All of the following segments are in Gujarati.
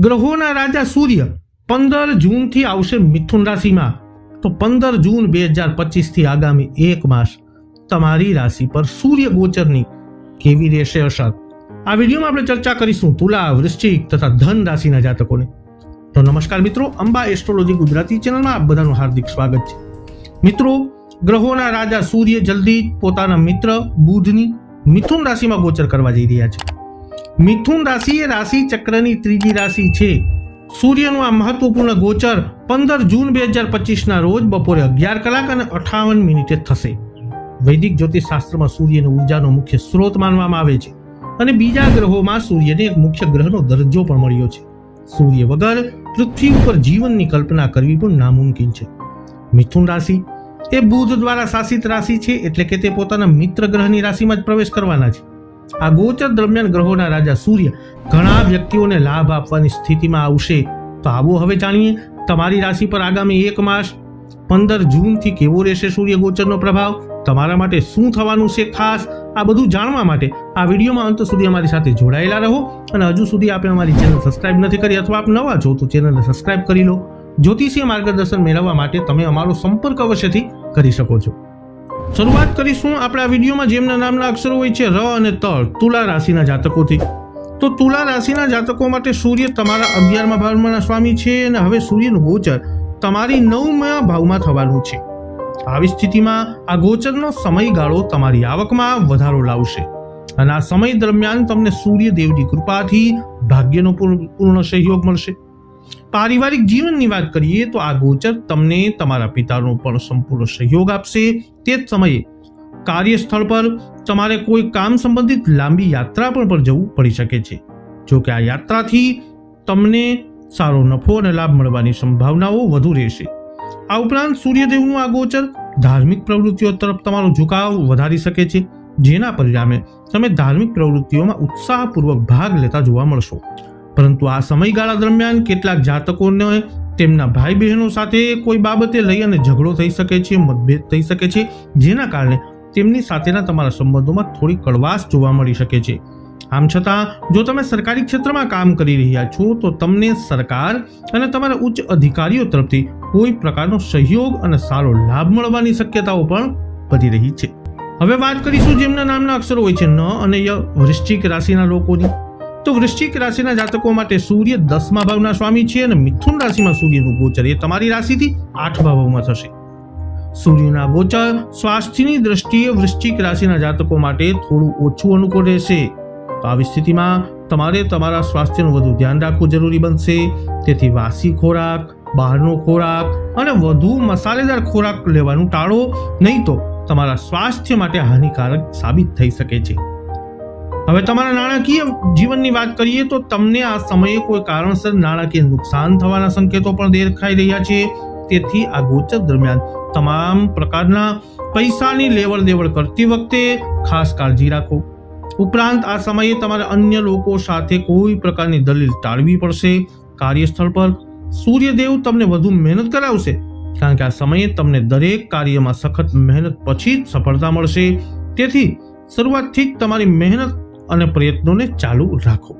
ગ્રહોના રાજા સૂર્ય પંદર જૂનથી આવશે મિથુન રાશિમાં. તો પંદર જૂન બે હજાર પચીસથી આગામી એક માસ તમારી રાશિ પર સૂર્ય ગોચરની કેવી રહેશે અસર? આ વિડીયોમાં આપણે ચર્ચા કરીશું તુલા, વૃશ્ચિક તથા ધન રાશિના જાતકોને. તો નમસ્કાર મિત્રો, અંબા એસ્ટ્રોલોજી ગુજરાતી ચેનલમાં આપ બધાનું હાર્દિક સ્વાગત છે. મિત્રો, ગ્રહોના રાજા સૂર્ય જલ્દી પોતાના મિત્ર, બુધની મિથુન રાશિમાં ગોચર કરવા જઈ રહ્યા છે. મિથુન રાશિ એ રાશિ ચક્રની ત્રીજી રાશિ છે. સૂર્યનું આ મહત્વપૂર્ણ ગોચર પંદર જૂન બે હજાર પચીસના રોજ બપોરે અગિયાર કલાક અને અઠાવન મિનિટે થશે. વૈદિક જ્યોતિષ શાસ્ત્રમાં સૂર્યને ઉર્જાનો મુખ્ય સ્ત્રોત માનવામાં આવે છે અને બીજા ગ્રહોમાં સૂર્યને એક મુખ્ય ગ્રહનો દરજ્જો પણ મળ્યો છે. સૂર્ય વગર પૃથ્વી ઉપર જીવનની કલ્પના કરવી પણ નામુમકિન છે. મિથુન રાશિ એ બુધ દ્વારા શાસિત રાશિ છે એટલે કે તે પોતાના મિત્ર ગ્રહની રાશિમાં જ પ્રવેશ કરવાના છે. આ ગોચર દરમિયાન ગ્રહોના રાજા સૂર્ય ઘણા વ્યક્તિઓને લાભ આપવાની સ્થિતિમાં આવશે. તો આવો હવે જાણીએ તમારી રાશિ પર આગામી એક માસ પંદર જૂનથી કેવો રહેશે સૂર્ય ગોચરનો પ્રભાવ? તમારા માટે શું થવાનું છે ખાસ? આ બધું જાણવા માટે આ વિડીયોમાં અંત સુધી અમારી સાથે જોડાયેલા રહો અને હજુ સુધી આપે અમારી ચેનલ સબસ્ક્રાઇબ નથી કરી અથવા આપ નવા છો તો ચેનલને સબસ્ક્રાઇબ કરી લો. જ્યોતિષીય માર્ગદર્શન મેળવવા માટે તમે અમારો સંપર્ક અવશ્યથી કરી શકો છો. શરૂઆત કરીશું આપણા વિડીયોમાં જેમના નામના અક્ષરો હોય છે ર અને ત, તુલા રાશિના જાતકોથી. તો તુલા રાશિના જાતકો માટે સૂર્ય તમારા અગિયારમા ભાવના સ્વામી છે અને હવે સૂર્યનું ગોચર તમારી નવમા ભાવમાં થવાનું છે. આવી સ્થિતિમાં આ ગોચરનો સમયગાળો તમારી આવકમાં વધારો લાવશે. અને આ સમય દરમિયાન તમને સૂર્યદેવની કૃપાથી ભાગ્યનો પૂર્ણ સહયોગ મળશે. પારિવારિક જીવનની વાત કરીએ તો આ ગોચર તમને તમારા પિતાનો પણ સંપૂર્ણ સહયોગ આપશે. તે જ સમયે કાર્યસ્થળ પર તમારે કોઈ કામ સંબંધિત લાંબી યાત્રા પર પણ જવું પડી શકે છે. જો કે આ યાત્રાથી તમને સારો નફો અને લાભ મળવાની સંભાવનાઓ વધુ રહેશે. આ ઉપરાંત સૂર્યદેવનું આ ગોચર ધાર્મિક પ્રવૃત્તિઓ તરફ તમારો ઝુકાવ વધારી શકે છે. જેના પરિણામે તમે ધાર્મિક પ્રવૃત્તિઓમાં ઉત્સાહપૂર્વક ભાગ લેતા જોવા મળશો. પરંતુ આ સમયગાળા દરમિયાન કેટલાક જાતકોને તેમના ભાઈ બહેનો સાથે કોઈ બાબતે લઈ અને ઝઘડો થઈ શકે છે, મતભેદ થઈ શકે છે, જેના કારણે તેમની સાથેના તમારા સંબંધોમાં થોડી કડવાશ જોવા મળી શકે છે. આમ છતાં, જો તમે સરકારી ક્ષેત્રમાં કામ કરી રહ્યા છો, તો તમને સરકાર અને તમારા ઉચ્ચ અધિકારીઓ તરફથી કોઈ પ્રકારનો સહયોગ અને સારો લાભ મળવાની શક્યતાઓ પણ વધી રહી છે. હવે વાત કરીશું જેમના નામના અક્ષરો હોય છે ન અને ય વૃશ્ચિક રાશિના લોકોની. તો વૃશ્ચિક રાશિના જાતકો માટે સૂર્ય દસમા ભાવના સ્વામી છે અને મિથુન રાશિમાં સૂર્યનું ગોચર એ તમારી રાશિથી આઠમા ભાવમાં થશે. સૂર્યના ગોચર સ્વાસ્થ્યની દ્રષ્ટિએ વૃશ્ચિક રાશિના જાતકો માટે થોડું ઓછું અનુકૂળ રહેશે. તો આવી સ્થિતિમાં તમારે તમારા સ્વાસ્થ્યનું વધુ ધ્યાન રાખવું જરૂરી બનશે. તેથી વાસી ખોરાક, બહારનો ખોરાક અને વધુ મસાલેદાર ખોરાક લેવાનું ટાળો. નહીં તો તમારા સ્વાસ્થ્ય માટે હાનિકારક સાબિત થઈ શકે છે. હવે તમારા નાણાકીય જીવનની વાત કરીએ તો તમને આ સમયે કોઈ કારણસર નાણાકીય નુકસાન થવાના સંકેતો પણ દેખાઈ રહ્યા છે. તેથી આ ગોચર દરમિયાન તમામ પ્રકારના પૈસાની લેવડ દેવડ કરતી વખતે ખાસ કાળજી રાખો. ઉપરાંત આ સમયે તમારે અન્ય લોકો સાથે કોઈ પ્રકારની દલીલ ટાળવી પડશે. કાર્યસ્થળ પર સૂર્યદેવ તમને વધુ મહેનત કરાવશે, કારણ કે આ સમયે તમને દરેક કાર્યમાં સખત મહેનત પછી જ સફળતા મળશે. તેથી શરૂઆતથી જ તમારી મહેનત અને પ્રયત્નોને ચાલુ રાખો.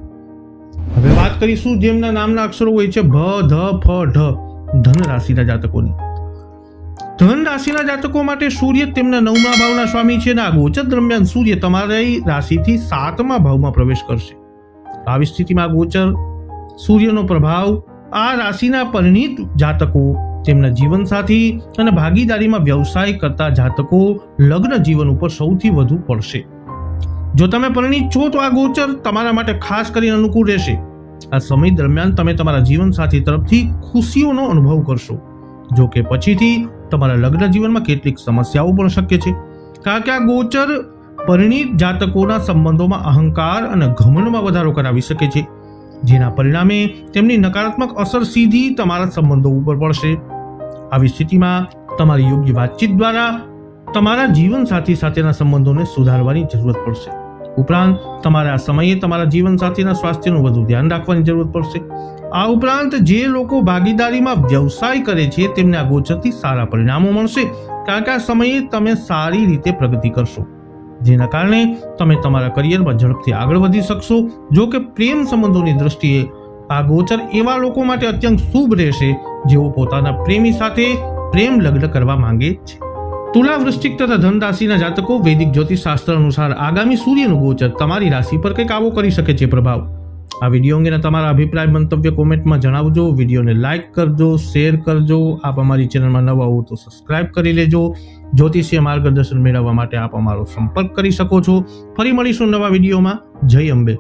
હવે વાત કરીશું જેમના નામના અક્ષરો હોય છે ભ ધ, ફ, ઢ, ધન રાશિના જાતકોની. ધન રાશિના જાતકો માટે સૂર્ય તેમના નવમા ભાવના સ્વામી છે અને આ ગોચર દરમિયાન સૂર્ય તમારી રાશિથી સાતમા ભાવમાં પ્રવેશ કરશે. આવી સ્થિતિમાં ગોચર સૂર્યનો પ્રભાવ આ રાશિના પરિણીત જાતકો, તેમના જીવનસાથી અને ભાગીદારીમાં વ્યવસાય કરતા જાતકો લગ્ન જીવન ઉપર સૌથી વધુ પડશે. જો તમે પરિણીત છો તો આ ગોચર તમારા માટે ખાસ કરીને અનુકૂળ રહેશે. આ સમય દરમિયાન તમે તમારા જીવનસાથી તરફથી ખુશીઓનો અનુભવ કરશો. જો કે પછીથી તમારા લગ્ન જીવનમાં કેટલીક સમસ્યાઓ પણ શક્ય છે. કારણ કે આ ગોચર પરિણીત જાતકોના સંબંધોમાં અહંકાર અને ઘમંડમાં વધારો કરાવી શકે છે. જેના પરિણામે તેમની નકારાત્મક અસર સીધી તમારા સંબંધો ઉપર પડશે. આવી સ્થિતિમાં તમારી યોગ્ય વાતચીત દ્વારા તમારા જીવનસાથી સાથેના સંબંધોને સુધારવાની જરૂરત પડશે. ઉપરાંત તમારે સમયે તમારા જીવનસાથીના સ્વાસ્થ્યનું વધુ ધ્યાન રાખવાની જરૂર પડશે. આ ઉપરાંત જે લોકો ભાગીદારીમાં વ્યવસાય કરે છે, તેમને આ ગોચરથી સારા પરિણામો મળશે. કારણ કે આ સમયે તમે સારી રીતે પ્રગતિ કરશો. જેના કારણે તમે તમારા કરિયરમાં ઝડપથી આગળ વધી શકશો. જો કે પ્રેમ સંબંધોની દ્રષ્ટિએ આ ગોચર એવા લોકો માટે અત્યંત શુભ રહેશે જેઓ પોતાના પ્રેમી સાથે પ્રેમ લગ્ન કરવા માંગે છે. તુલા વૃશ્ચિક તથા ધન રાશિના જાતકો વૈદિક જ્યોતિષ શાસ્ત્ર અનુસાર આગામી સૂર્યનું ગોચર તમારી રાશિ પર કંઈક આવો કરી શકે છે પ્રભાવ. આ વીડિયો અંગેના તમારા અભિપ્રાય, મંતવ્ય કોમેન્ટમાં જણાવજો. વિડીયોને લાઇક કરજો, શેર કરજો. આપ અમારી ચેનલમાં નવા હો તો સબસ્ક્રાઇબ કરી લેજો. જ્યોતિષીય માર્ગદર્શન મેળવવા માટે આપ અમારો સંપર્ક કરી શકો છો. ફરી મળીશું નવા વિડીયોમાં. જય અંબે.